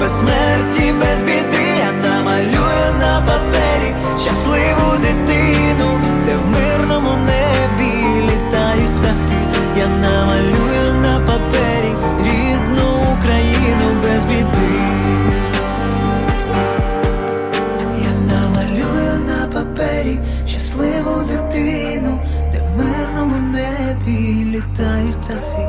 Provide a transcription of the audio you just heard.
без смерті, без біди. Я намалюю на папері щасливу дитину, де в мирному небі літають птахи. Я намалюю на папері рідну Україну без біди. Я намалюю на папері щасливу дитину, де в мирному небі літають птахи.